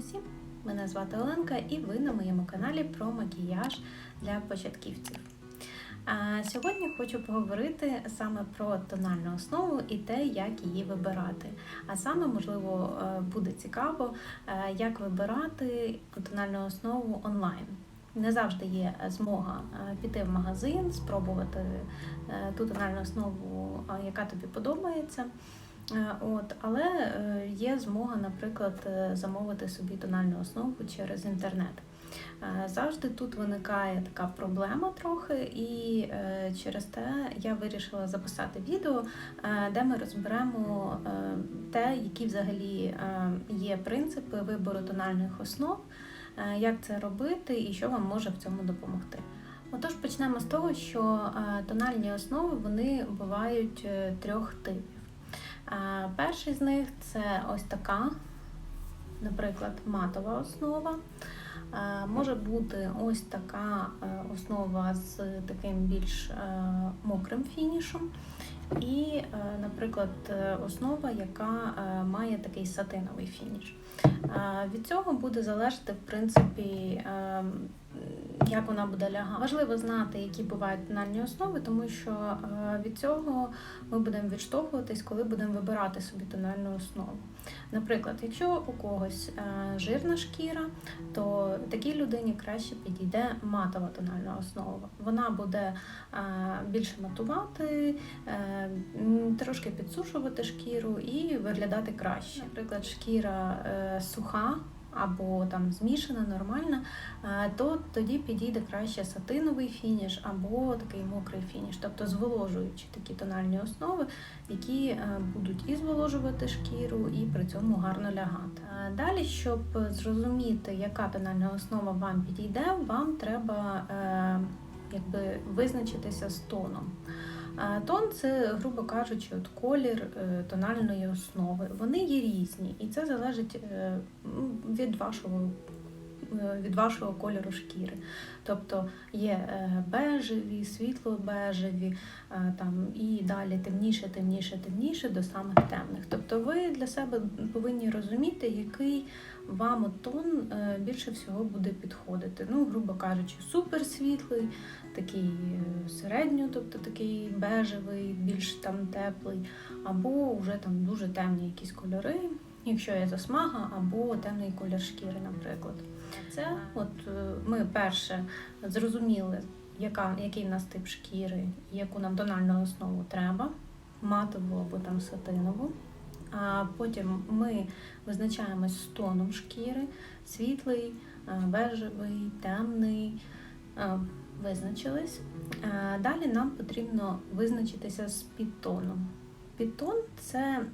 усім! Мене звати Оленка і ви на моєму каналі про макіяж для початківців. А Сьогодні хочу поговорити саме про тональну основу і те, як її вибирати. А саме, можливо, е, буде цікаво, е, як вибирати тональну основу онлайн. Не завжди є змога е, піти в магазин, спробувати ту тональну основу, яка тобі подобається. Е, От, але е, є змога, наприклад, е, замовити собі тональну основу через інтернет. Завжди тут виникає така проблема трохи, і через те я вирішила записати відео, де ми розберемо те, які взагалі є принципи вибору тональних основ, як це робити і що вам може в цьому допомогти. Отож, почнемо з того, що тональні основи вони бувають трьох типів. Перший з них це ось така, наприклад, матова основа. Може бути ось така е, основа з таким більш е, мокрим фінішем, і, е, наприклад, основа, яка має такий сатиновий фініш. Від цього буде залежати, в принципі, е, як вона буде лягати. Важливо знати, які бувають тональні основи, тому що е, від цього ми будемо відштовхуватись, коли будемо вибирати собі тональну основу. Наприклад, якщо у когось е, жирна шкіра, то такій людині краще підійде матова тональна основа. Вона буде е, більше матувати, е, трошки підсушувати шкіру і виглядати краще. Наприклад, шкіра е, суха. Або там змішана, нормальна, е, то тоді підійде краще сатиновий фініш або такий мокрий фініш, тобто зволожуючі такі тональні основи, які е, будуть і зволожувати шкіру, і при цьому гарно лягати. Е, Далі, щоб зрозуміти, яка тональна основа вам підійде, вам треба якби визначитися з тоном. Е, Тон це, грубо кажучи, от колір е, тональної основи. Вони є різні, і це залежить е, від вашого. Е, Від вашого кольору шкіри. Тобто є е, бежеві, світло-бежеві, е, там, і далі темніше, темніше, темніше до самих темних. Тобто ви для себе повинні розуміти, який вам тон більше всього буде підходити. Ну, грубо кажучи, суперсвітлий, такий середньо, тобто такий бежевий, більш там теплий, або вже там дуже темні якісь кольори, якщо є засмага, або темний колір шкіри, наприклад. Це от е, ми перше зрозуміли, яка, який в нас тип шкіри, яку нам тональну основу треба, матову або там сатинову. А потім ми визначаємось з тоном шкіри, світлий, е, бежевий, темний. Е, Визначились. Далі нам потрібно визначитися з підтоном. Підтон це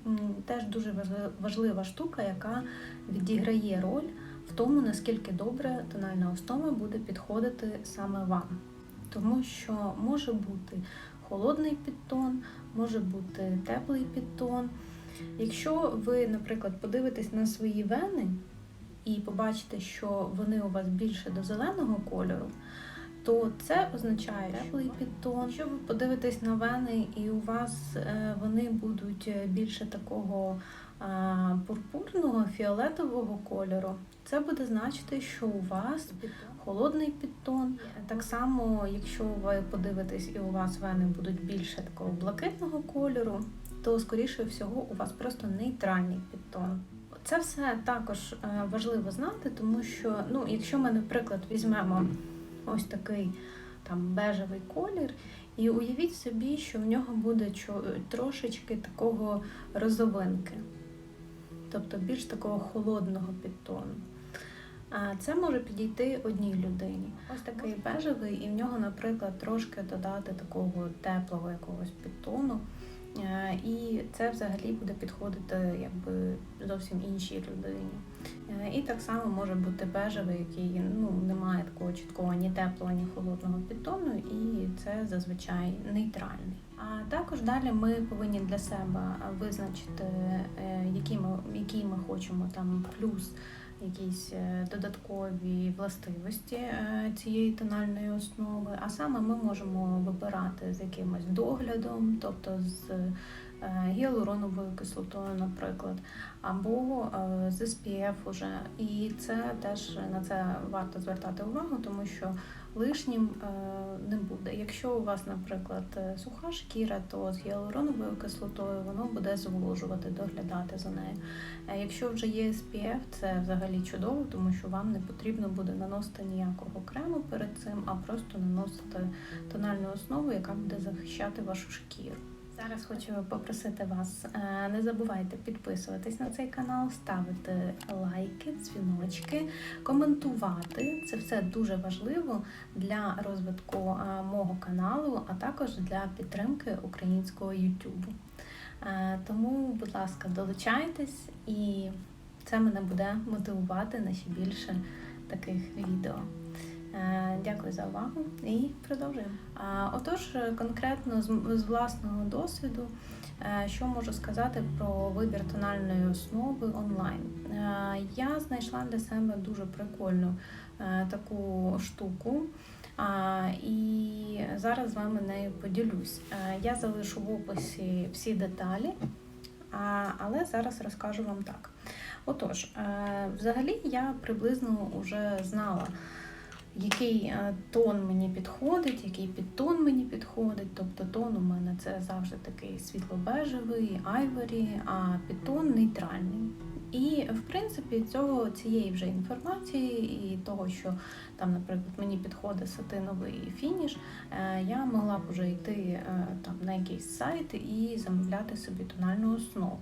теж дуже важлива штука, яка відіграє роль в тому, наскільки добре тональна основа буде підходити саме вам. Тому що може бути холодний підтон, може бути теплий підтон. Якщо ви, наприклад, подивитесь на свої вени і побачите, що вони у вас більше до зеленого кольору, то це означає теплий підтон. Якщо ви подивитесь на вени і у вас е, вони будуть е, більше такого пурпурного, фіолетового кольору, це буде значити, що у вас холодний підтон. Так само, якщо ви подивитесь і у вас вени будуть більше такого блакитного кольору, то скоріше всього у вас просто нейтральний підтон. Це все також е, важливо знати, тому що ну, якщо ми, наприклад, візьмемо ось такий там бежевий колір, і уявіть собі, що в нього буде трошечки такого розовинки, тобто більш такого холодного підтону. А це може підійти одній людині. Ось такий бежевий, і в нього, наприклад, трошки додати такого теплого якогось підтону. Е, І це взагалі буде підходити якби зовсім іншій людині. Е, І так само може бути бежевий, який ну, не має такого чіткого ні теплого, ні холодного підтону, і це зазвичай нейтральний. А також далі ми повинні для себе визначити, е, які ми, який ми хочемо там плюс якісь е, додаткові властивості е, цієї тональної основи. А саме ми можемо вибирати з якимось доглядом, тобто з е, гіалуроновою кислотою, наприклад, або з SPF уже. І це теж на це варто звертати увагу, тому що лишнім е, не буде. Якщо у вас, наприклад, е, суха шкіра, то з гіалуроновою кислотою воно буде зволожувати, доглядати за нею. Якщо вже є SPF, це взагалі чудово, тому що вам не потрібно буде наносити ніякого крему перед цим, а просто наносити тональну основу, яка буде захищати вашу шкіру. Зараз хочу попросити вас, е, не забувайте підписуватись на цей канал, ставити лайки, дзвіночки, коментувати. Це все дуже важливо для розвитку е, мого каналу, а також для підтримки українського YouTube. Е, Тому, будь ласка, долучайтесь, і це мене буде мотивувати на ще більше таких відео. Е, Дякую за увагу і продовжуємо. Отож, конкретно з, власного досвіду, е, що можу сказати про вибір тональної основи онлайн. Е, Я знайшла для себе дуже прикольну таку штуку. І зараз з вами нею поділюсь. Я залишу в описі всі деталі, але зараз розкажу вам так. Отож, взагалі я приблизно вже знала який е, тон мені підходить, який підтон мені підходить. Тобто тон у мене це завжди такий світло-бежевий, айворі, а підтон нейтральний. І в принципі цього цієї вже інформації і того, що там, наприклад, мені підходить сатиновий фініш, е, я могла б вже йти е, там на якийсь сайт і замовляти собі тональну основу.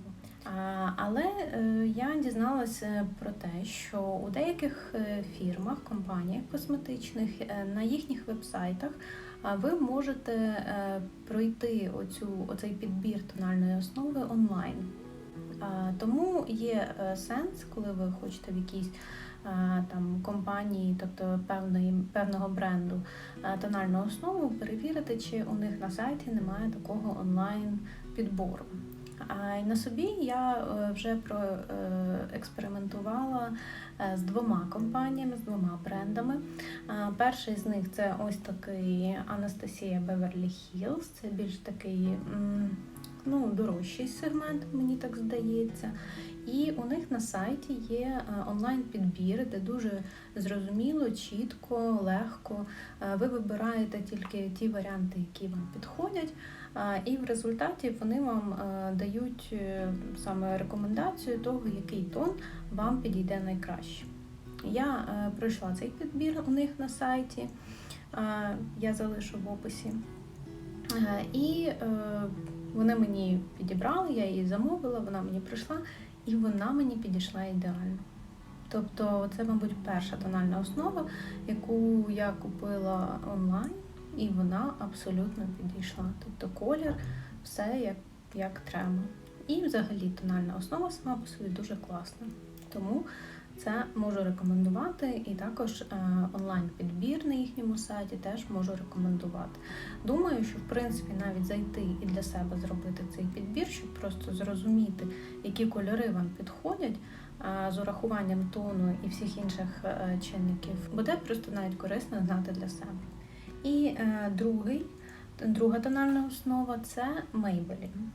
Але е, я дізналася про те, що у деяких е, фірмах, компаніях косметичних е, на їхніх вебсайтах ви можете пройти оцю, оцей підбір тональної основи онлайн. Тому є сенс, коли ви хочете в якійсь там компанії, тобто певної, певного бренду тональну основу, перевірити, чи у них на сайті немає такого онлайн підбору. На собі я е, вже проекспериментувала з двома компаніями, з двома брендами. Перший з них це ось такий Анастасія Беверлі Хілс, Це більш такий ну, дорожчий сегмент, мені так здається. І у них на сайті є е, онлайн-підбір, де дуже зрозуміло, чітко, легко. е, Ви вибираєте тільки ті варіанти, які вам підходять. І в результаті вони вам е, дають е, саме рекомендацію того, який тон вам підійде найкраще. Я е, пройшла цей підбір у них на сайті, е, я залишу в описі. Е, І е, вони мені підібрали, я її замовила, вона мені прийшла, і вона мені підійшла ідеально. Тобто, це, мабуть, перша тональна основа, яку я купила онлайн і вона абсолютно підійшла. Тобто колір, все як, як треба. І взагалі тональна основа сама по собі дуже класна. Тому це можу рекомендувати, і також е, онлайн-підбір на їхньому сайті теж можу рекомендувати. Думаю, що в принципі навіть зайти і для себе зробити цей підбір, щоб просто зрозуміти, які кольори вам підходять е, з урахуванням тону і всіх інших е, чинників, буде просто навіть корисно знати для себе. І другий, друга тональна основа це Maybelline.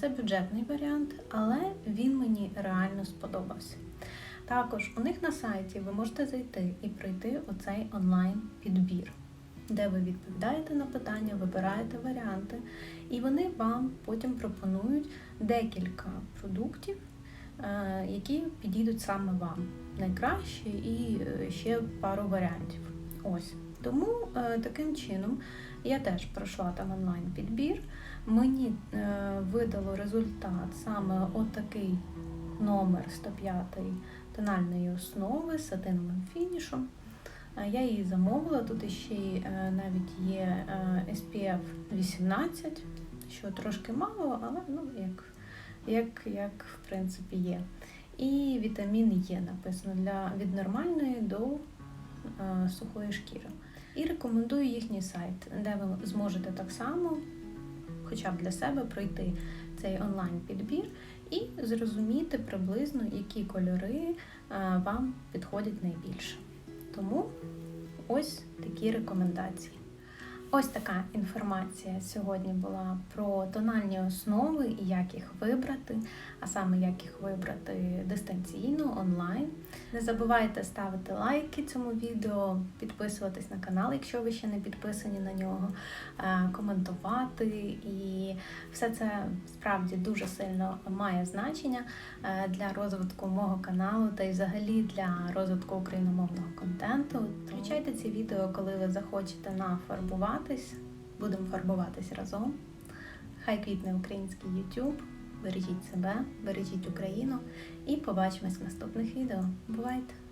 Це бюджетний варіант, але він мені реально сподобався. Також у них на сайті ви можете зайти і пройти оцей онлайн-підбір, де ви відповідаєте на питання, вибираєте варіанти, і вони вам потім пропонують декілька продуктів, е, які підійдуть саме вам найкраще, і е, ще пару варіантів. Ось. Тому е, таким чином я теж пройшла там онлайн-підбір. Мені видало результат саме отакий номер 105 тональної основи з сатиновим фінішом. Е, Я її замовила. Тут ще е, навіть є е, SPF 18, що трошки мало, але ну, як, як, як в принципі є. І вітамін Є написано для від нормальної до сухої шкіри. І рекомендую їхній сайт, де ви зможете так само, хоча б для себе, пройти цей онлайн-підбір і зрозуміти приблизно, які кольори е, вам підходять найбільше. Тому ось такі рекомендації. Ось така інформація сьогодні була про тональні основи і як їх вибрати, а саме як їх вибрати дистанційно онлайн. Не забувайте ставити лайки цьому відео, підписуватись на канал, якщо ви ще не підписані на нього, е, коментувати. І все це справді дуже сильно має значення е, для розвитку мого каналу та й взагалі для розвитку україномовного контенту. Включайте ці відео, коли ви захочете нафарбуватись. Будемо фарбуватись разом. Хай квітне український YouTube. Бережіть себе, бережіть Україну і побачимось в наступних відео. Бувайте!